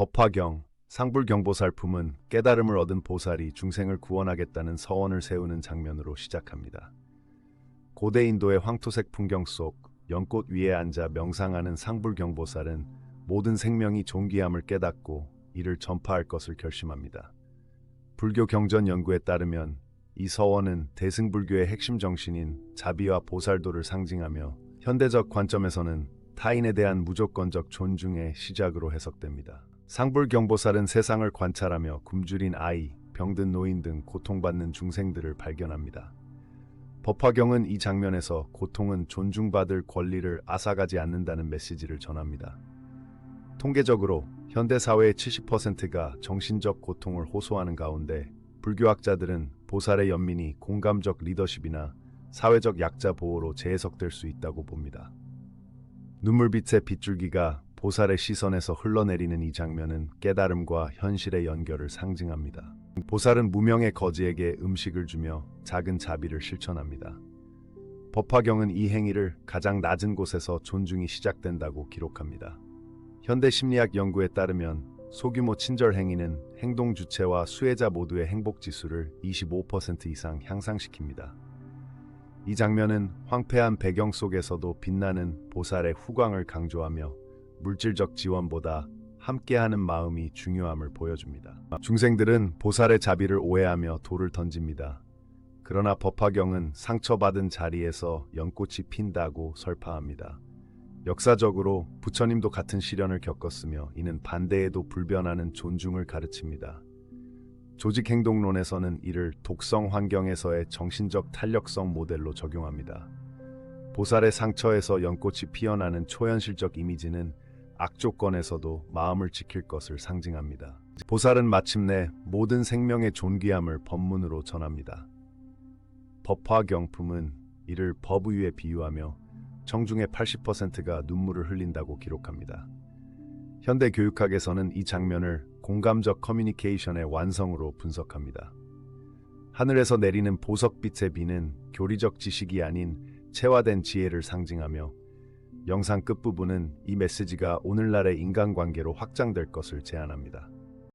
법화경, 상불경보살품은 깨달음을 얻은 보살이 중생을 구원하겠다는 서원을 세우는 장면으로 시작합니다. 고대 인도의 황토색 풍경 속 연꽃 위에 앉아 명상하는 상불경보살은 모든 생명이 존귀함을 깨닫고 이를 전파할 것을 결심합니다. 불교 경전 연구에 따르면 이 서원은 대승불교의 핵심 정신인 자비와 보살도를 상징하며 현대적 관점에서는 타인에 대한 무조건적 존중의 시작으로 해석됩니다. 상불경보살은 세상을 관찰하며 굶주린 아이, 병든 노인 등 고통받는 중생들을 발견합니다. 법화경은 이 장면에서 고통은 존중받을 권리를 앗아가지 않는다는 메시지를 전합니다. 통계적으로 현대 사회의 70%가 정신적 고통을 호소하는 가운데 불교학자들은 보살의 연민이 공감적 리더십이나 사회적 약자 보호로 재해석될 수 있다고 봅니다. 눈물빛의 빗줄기가 보살의 시선에서 흘러내리는 이 장면은 깨달음과 현실의 연결을 상징합니다. 보살은 무명의 거지에게 음식을 주며 작은 자비를 실천합니다. 법화경은 이 행위를 가장 낮은 곳에서 존중이 시작된다고 기록합니다. 현대 심리학 연구에 따르면 소규모 친절 행위는 행동 주체와 수혜자 모두의 행복 지수를 25% 이상 향상시킵니다. 이 장면은 황폐한 배경 속에서도 빛나는 보살의 후광을 강조하며 물질적 지원보다 함께하는 마음이 중요함을 보여줍니다. 중생들은 보살의 자비를 오해하며 돌을 던집니다. 그러나 법화경은 상처받은 자리에서 연꽃이 핀다고 설파합니다. 역사적으로 부처님도 같은 시련을 겪었으며 이는 반대에도 불변하는 존중을 가르칩니다. 조직 행동론에서는 이를 독성 환경에서의 정신적 탄력성 모델로 적용합니다. 보살의 상처에서 연꽃이 피어나는 초현실적 이미지는 악조건에서도 마음을 지킬 것을 상징합니다. 보살은 마침내 모든 생명의 존귀함을 법문으로 전합니다. 법화경품은 이를 법 위에 비유하며 청중의 80%가 눈물을 흘린다고 기록합니다. 현대 교육학에서는 이 장면을 공감적 커뮤니케이션의 완성으로 분석합니다. 하늘에서 내리는 보석빛의 비는 교리적 지식이 아닌 체화된 지혜를 상징하며 영상 끝부분은 이 메시지가 오늘날의 인간관계로 확장될 것을 제안합니다.